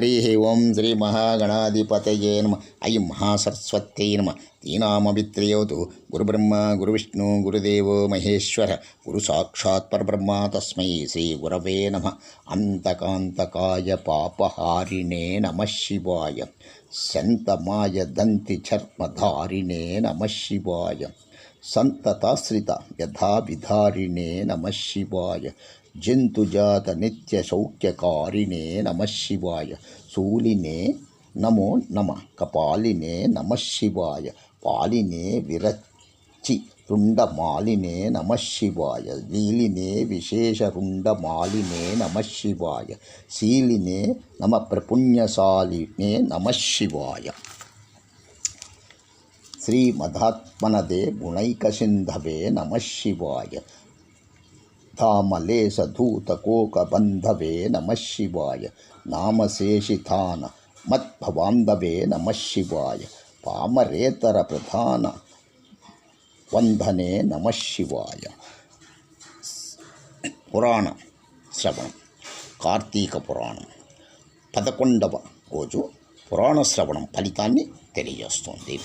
హరి ఓం శ్రీ మహాగణాధిపతయే నమ అయి మహాసరస్వత్యై నమ తీనామవిత్రయోతు గురుబ్రహ్మ గురువిష్ణు గురుదేవో మహేశ్వర గురు సాక్షాత్ పరబ్రహ్మ తస్మై శ్రీ గురవే నమ అంతకాంతకాయ పాపహారిణే నమ శివాయ శంతమాయ దంతి చర్మధారిణే నమ శివాయ సంతతాశ్రిత యథావిధారిణే నమ శివాయ జంతుజాత నిత్య సౌఖ్యకారిణే నమ శివాయ. శూలినే నమో నమ. కపాలినే నమ శివాయ. పాలినే విరచి రుండమాలినే నమ శివాయ. లీలినే విశేష రుండమాలినే నమ శివాయ. శీలినే నమ ప్రపుణ్యశాలినే నమ శివాయ. శ్రీమదాత్మనదే గుణైకసింధవే నమ శివాయ. ధామలేశధూతకోకబంధవే నమ శివాయ నామశేషితాన మద్భవాంధవే నమ శివాయ పామరేతర ప్రధాన వందనే నమ శివాయ. పురాణ శ్రవణం కార్తీక పురాణం పదకొండవ రోజు పురాణ శ్రవణం ఫలితాన్ని తెలియజేస్తుంది.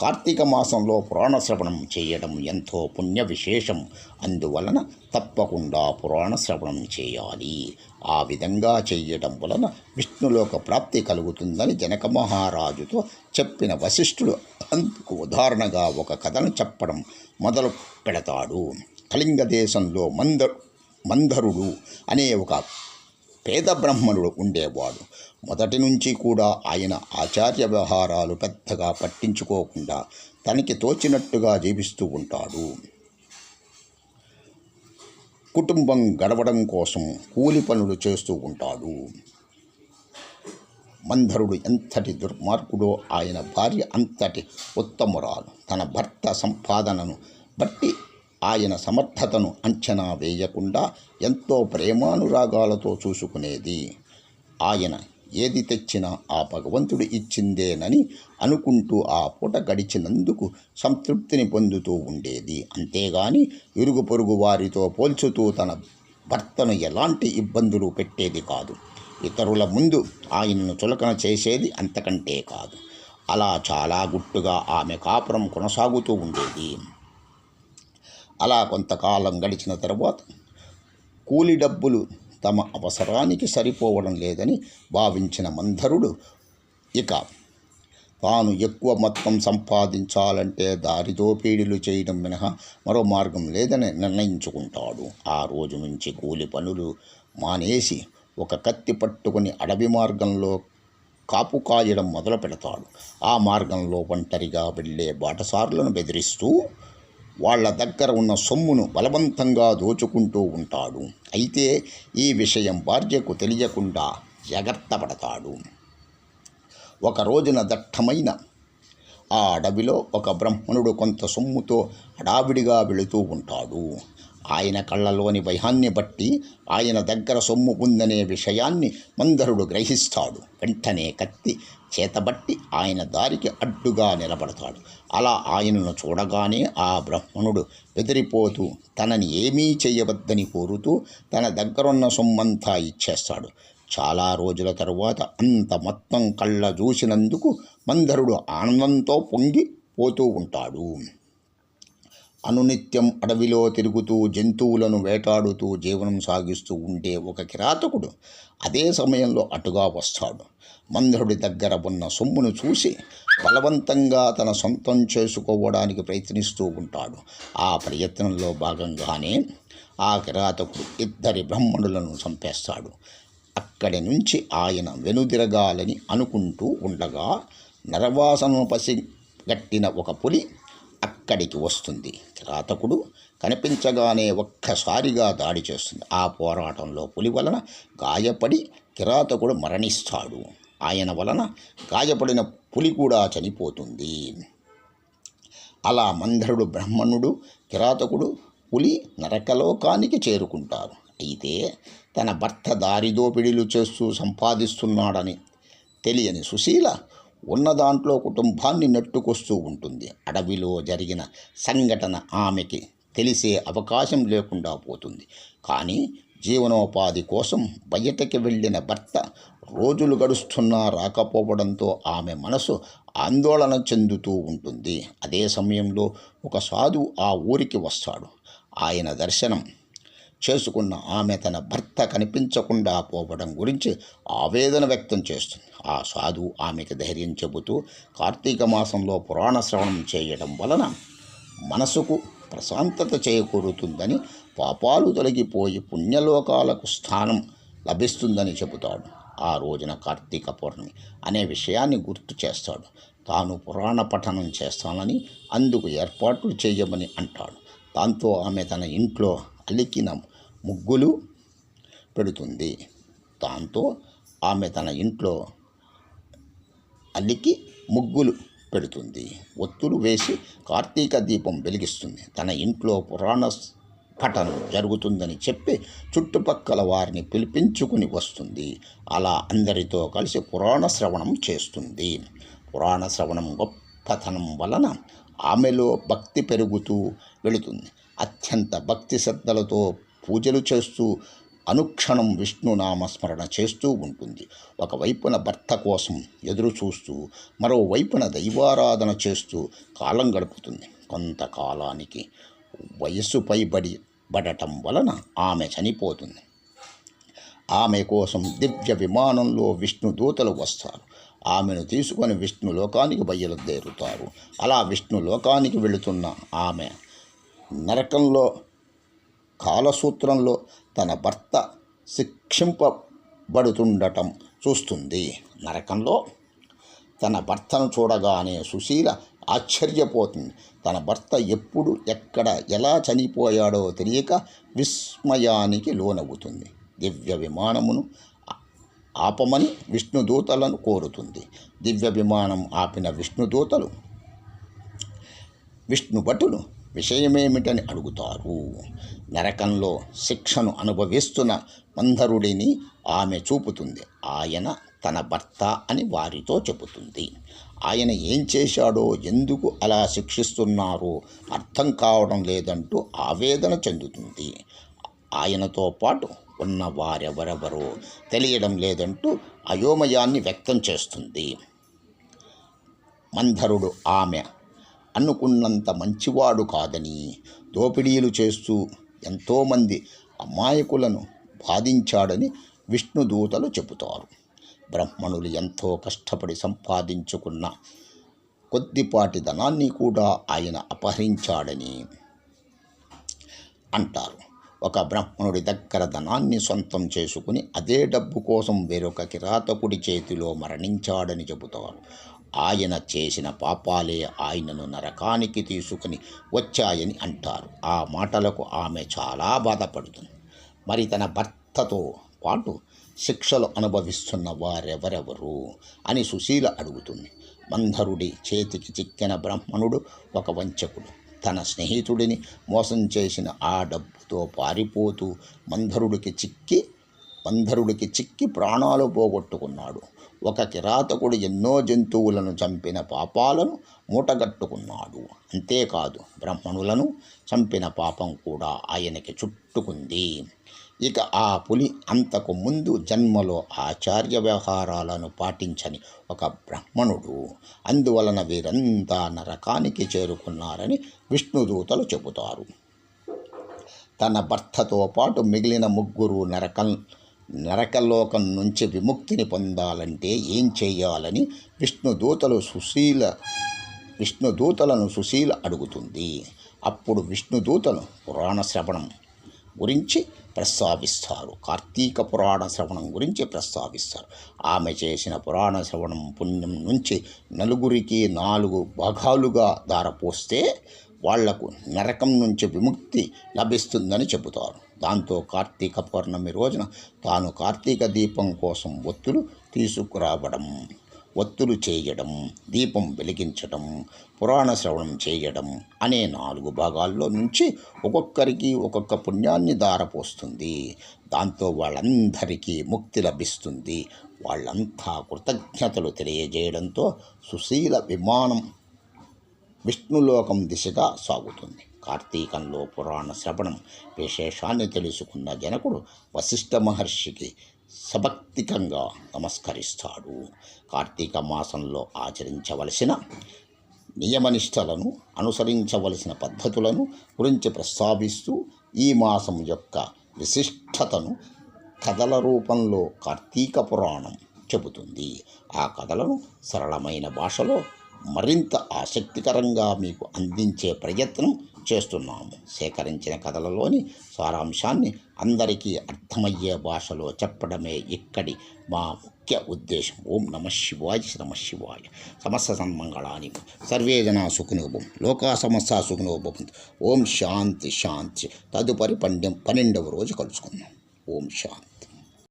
కార్తీక మాసంలో పురాణ శ్రవణం చేయడం ఎంతో పుణ్య విశేషం అందువలన తప్పకుండా పురాణ శ్రవణం చేయాలి. ఆ విధంగా చేయడం వలన విష్ణులోక ప్రాప్తి కలుగుతుందని జనక మహారాజుతో చెప్పిన వశిష్ఠుడు అందుకు ఉదాహరణగా ఒక కథను చెప్పడం మొదలు పెడతాడు. కళింగ దేశంలో మంద మందరుడు అనే ఒక పేద బ్రాహ్మణుడు ఉండేవాడు. మొదటి నుంచి కూడా ఆయన ఆచార్య వ్యవహారాలు పెద్దగా పట్టించుకోకుండా తనకి తోచినట్టుగా జీవిస్తూ ఉంటాడు. కుటుంబం గడవడం కోసం కూలి పనులు చేస్తూ ఉంటాడు. మంధరుడు ఎంతటి దుర్మార్గుడో ఆయన భార్య అంతటి ఉత్తమురాలు. తన భర్త సంపాదనను బట్టి ఆయన సమర్థతను అంచనా వేయకుండా ఎంతో ప్రేమానురాగాలతో చూసుకునేది. ఆయన ఏది తెచ్చినా ఆ భగవంతుడు ఇచ్చిందేనని అనుకుంటూ ఆ పూట గడిచినందుకు సంతృప్తిని పొందుతూ ఉండేది. అంతేగాని ఇరుగు పొరుగు వారితో పోల్చుతూ తన భర్తను ఎలాంటి ఇబ్బందులు పెట్టేది కాదు. ఇతరుల ముందు ఆయనను చులకన చేసేది అంతకంటే కాదు. అలా చాలా గుట్టుగా ఆమె కాపురం కొనసాగుతూ ఉండేది. అలా కొంతకాలం గడిచిన తర్వాత కూలి డబ్బులు తమ అవసరానికి సరిపోవడం లేదని భావించిన మంధరుడు ఇక తాను ఎక్కువ మొత్తం సంపాదించాలంటే దారిదోపీడులు చేయడం మినహా మరో మార్గం లేదని నిర్ణయించుకుంటాడు. ఆ రోజు నుంచి కూలి పనులు మానేసి ఒక కత్తి పట్టుకుని అడవి మార్గంలో కాపు కాయడం మొదలు పెడతాడు ఆ మార్గంలో ఒంటరిగా వెళ్ళే బాటసారులను బెదిరిస్తూ వాళ్ళ దగ్గర ఉన్న సొమ్మును బలవంతంగా దోచుకుంటూ ఉంటాడు. అయితే ఈ విషయం భార్యకు తెలియకుండా జాగ్రత్త పడతాడు. ఒక రోజున దట్టమైన ఆ అడవిలో ఒక బ్రాహ్మణుడు కొంత సొమ్ముతో హడావిడిగా వెళుతూ ఉంటాడు. ఆయన కళ్ళలోని భయాన్ని బట్టి ఆయన దగ్గర సొమ్ము ఉందనే విషయాన్ని మందరుడు గ్రహిస్తాడు. వెంటనే కత్తి చేతబట్టి ఆయన దారికి అడ్డుగా నిలబడతాడు. అలా ఆయనను చూడగానే ఆ బ్రాహ్మణుడు బెదిరిపోతూ తనని ఏమీ చేయవద్దని కోరుతూ తన దగ్గరున్న సొమ్మంతా ఇచ్చేస్తాడు. చాలా రోజుల తరువాత అంత మొత్తం కళ్ళ చూసినందుకు మందరుడు ఆనందంతో పొంగి పోతూ ఉంటాడు. అనునిత్యం అడవిలో తిరుగుతూ జంతువులను వేటాడుతూ జీవనం సాగిస్తూ ఉండే ఒక కిరాతకుడు అదే సమయంలో అటుగా వస్తాడు. మందరుడి దగ్గర ఉన్న సొమ్మును చూసి బలవంతంగా తన సొంతం చేసుకోవడానికి ప్రయత్నిస్తూ ఉంటాడు. ఆ ప్రయత్నంలో భాగంగానే ఆ కిరాతకుడు ఇద్దరి బ్రాహ్మణులను చంపేస్తాడు. అక్కడి నుంచి ఆయన వెనుదిరగాలని అనుకుంటూ ఉండగా నరవాసనను పసిగట్టిన ఒక పులి అక్కడికి వస్తుంది. కిరాతకుడు కనిపించగానే ఒక్కసారిగా దాడి చేస్తుంది. ఆ పోరాటంలో పులి వలన గాయపడి కిరాతకుడు మరణిస్తాడు. ఆయన వలన గాయపడిన పులి కూడా చనిపోతుంది. అలా మంధరుడు బ్రహ్మణుడు కిరాతకుడు పులి నరకలోకానికి చేరుకుంటారు. అయితే తన భర్త దారిదోపిడీలు చేస్తూ సంపాదిస్తున్నాడని తెలియని సుశీల ఉన్న దాంట్లో కుటుంబాన్ని నెట్టుకొస్తూ ఉంటుంది. అడవిలో జరిగిన సంఘటన ఆమెకి తెలిసే అవకాశం లేకుండా పోతుంది. కానీ జీవనోపాధి కోసం బయటకి వెళ్ళిన భర్త రోజులు గడుస్తున్నా రాకపోవడంతో ఆమె మనసు ఆందోళన చెందుతూ ఉంటుంది. అదే సమయంలో ఒక సాధువు ఆ ఊరికి వస్తాడు. ఆయన దర్శనం చేసుకున్న ఆమె తన భర్త కనిపించకుండా పోవడం గురించి ఆవేదన వ్యక్తం చేస్తుంది. ఆ సాధువు ఆమెకు ధైర్యం చెబుతూ కార్తీక మాసంలో పురాణ శ్రవణం చేయడం వలన మనసుకు ప్రశాంతత చేకూరుతుందని పాపాలు తొలగిపోయి పుణ్యలోకాలకు స్థానం లభిస్తుందని చెబుతాడు. ఆ రోజున కార్తీక పౌర్ణమి అనే విషయాన్ని గుర్తు చేస్తాడు. తాను పురాణ పఠనం చేస్తానని అందుకు ఏర్పాట్లు చేయమని అంటాడు. దాంతో ఆమె తన ఇంట్లో అలికిన ముగ్గులు పెడుతుంది. దాంతో ఆమె తన ఇంట్లో అల్లికి ముగ్గులు పెడుతుంది. ఒత్తులు వేసి కార్తీక దీపం వెలిగిస్తుంది. తన ఇంట్లో పురాణ పఠనం జరుగుతుందని చెప్పి చుట్టుపక్కల వారిని పిలిపించుకుని వస్తుంది. అలా అందరితో కలిసి పురాణ శ్రవణం చేస్తుంది. పురాణ శ్రవణం గొప్పతనం వలన ఆమెలో భక్తి పెరుగుతూ వెళుతుంది. అత్యంత భక్తి శ్రద్ధలతో పూజలు చేస్తూ అనుక్షణం విష్ణునామస్మరణ చేస్తూ ఉంటుంది. ఒకవైపున భర్త కోసం ఎదురు చూస్తూ మరోవైపున దైవారాధన చేస్తూ కాలం గడుపుతుంది. కొంతకాలానికి వయస్సు పైబడి పడటం వలన ఆమె చనిపోతుంది. ఆమె కోసం దివ్య విమానంలో విష్ణు దూతలు వస్తారు. ఆమెను తీసుకొని విష్ణు లోకానికి బయలుదేరుతారు. అలా విష్ణు లోకానికి వెళుతున్న ఆమె నరకంలో కాలసూత్రంలో తన భర్త శిక్షింపబడుతుండటం చూస్తుంది. నరకంలో తన భర్తను చూడగానే సుశీల ఆశ్చర్యపోతుంది. తన భర్త ఎప్పుడు ఎక్కడ ఎలా చనిపోయాడో తెలియక విస్మయానికి లోనవుతుంది. దివ్య విమానమును ఆపమని విష్ణుదూతలను కోరుతుంది. దివ్య విమానం ఆపిన విష్ణుదూతలు విష్ణు భటులు విషయమేమిటని అడుగుతారు. నరకంలో శిక్షను అనుభవిస్తున్న మందరుడిని ఆమె చూపుతుంది. ఆయన తన భర్త అని వారితో చెబుతుంది. ఆయన ఏం చేశాడో ఎందుకు అలా శిక్షిస్తున్నారో అర్థం కావడం లేదంటూ ఆవేదన చెందుతుంది. ఆయనతో పాటు ఉన్న వారెవరెవరో తెలియడం లేదంటూ అయోమయాన్ని వ్యక్తం చేస్తుంది. మంధరుడు ఆమె అనుకున్నంత మంచివాడు కాదని దోపిడీలు చేస్తూ ఎంతోమంది అమాయకులను బాధించాడని విష్ణుదూతలు చెబుతారు. బ్రహ్మణులు ఎంతో కష్టపడి సంపాదించుకున్న కొద్దిపాటి ధనాన్ని కూడా ఆయన అపహరించాడని అంటారు. ఒక బ్రహ్మణుడి దగ్గర ధనాన్ని సొంతం చేసుకుని అదే డబ్బు కోసం వేరొక కిరాతకుడి చేతిలో మరణించాడని చెబుతారు. ఆయన చేసిన పాపాలే ఆయనను నరకానికి తీసుకుని వచ్చాయని అంటారు. ఆ మాటలకు ఆమె చాలా బాధపడుతుంది. మరి తన భర్తతో పాటు శిక్షలు అనుభవిస్తున్న వారెవరెవరు అని సుశీల అడుగుతుంది. మంధరుడి చేతికి చిక్కిన బ్రాహ్మణుడు ఒక వంచకుడు. తన స్నేహితుడిని మోసం చేసిన ఆ డబ్బుతో పారిపోతూ మంధరుడికి చిక్కి మంధరుడికి చిక్కి ప్రాణాలు పోగొట్టుకున్నాడు. ఒక కిరాతకుడు ఎన్నో జంతువులను చంపిన పాపాలను మూటగట్టుకున్నాడు. అంతేకాదు బ్రహ్మణులను చంపిన పాపం కూడా ఆయనకి చుట్టుకుంది. ఇక ఆ పులి అంతకు ముందు జన్మలో ఆచార్య వ్యవహారాలను పాటించని ఒక బ్రహ్మణుడు. అందువలన వీరంతా నరకానికి చేరుకున్నారని విష్ణుదూతలు చెబుతారు. తన భర్తతో పాటు మిగిలిన ముగ్గురు నరకం నరకలోకం నుంచి విముక్తిని పొందాలంటే ఏం చేయాలని విష్ణుదూతలు సుశీల విష్ణుదూతలను సుశీల అడుగుతుంది. అప్పుడు విష్ణుదూతలు పురాణ శ్రవణం గురించి ప్రస్తావిస్తారు. కార్తీక పురాణ శ్రవణం గురించి ప్రస్తావిస్తారు. ఆమె చేసిన పురాణ శ్రవణం పుణ్యం నుంచి నలుగురికి నాలుగు భాగాలుగా దారపోస్తే వాళ్ళకు నరకం నుంచి విముక్తి లభిస్తుందని చెబుతారు. దాంతో కార్తీక పౌర్ణమి రోజున తాను కార్తీక దీపం కోసం ఒత్తులు తీసుకురావడం ఒత్తులు చేయడం దీపం వెలిగించడం పురాణ శ్రవణం చేయడం అనే నాలుగు భాగాల్లో నుంచి ఒక్కొక్కరికి ఒక్కొక్క పుణ్యాన్ని దారపోస్తుంది దాంతో వాళ్ళందరికీ ముక్తి లభిస్తుంది. వాళ్ళంతా కృతజ్ఞతలు తెలియజేయడంతో సుశీల విమానం విష్ణులోకం దిశగా సాగుతుంది. కార్తీకంలో పురాణ శ్రవణం విశేషాన్ని తెలుసుకున్న జనకుడు వశిష్ఠ మహర్షికి సభక్తికంగా నమస్కరిస్తాడు. కార్తీక మాసంలో ఆచరించవలసిన నియమనిష్టలను అనుసరించవలసిన పద్ధతులను గురించి ప్రస్తావిస్తూ ఈ మాసం యొక్క విశిష్టతను కథల రూపంలో కార్తీక పురాణం చెబుతుంది. ఆ కథలను సరళమైన భాషలో మరింత ఆసక్తికరంగా మీకు అందించే ప్రయత్నం చేస్తున్నాము. సేకరించిన కథలలోని సారాంశాన్ని అందరికీ అర్థమయ్యే భాషలో చెప్పడమే ఇక్కడి మా ముఖ్య ఉద్దేశం. ఓం నమ శివాయ నమ శివాయ. సమస్త సన్మంగళాని. సర్వే జనా సుఖినోభం లోకా సమస్య సుఖినోభవం ఓం శాంతి శాంతి. తదుపరి పండెం పన్నెండవ రోజు కలుసుకుందాం. ఓం శాంతి.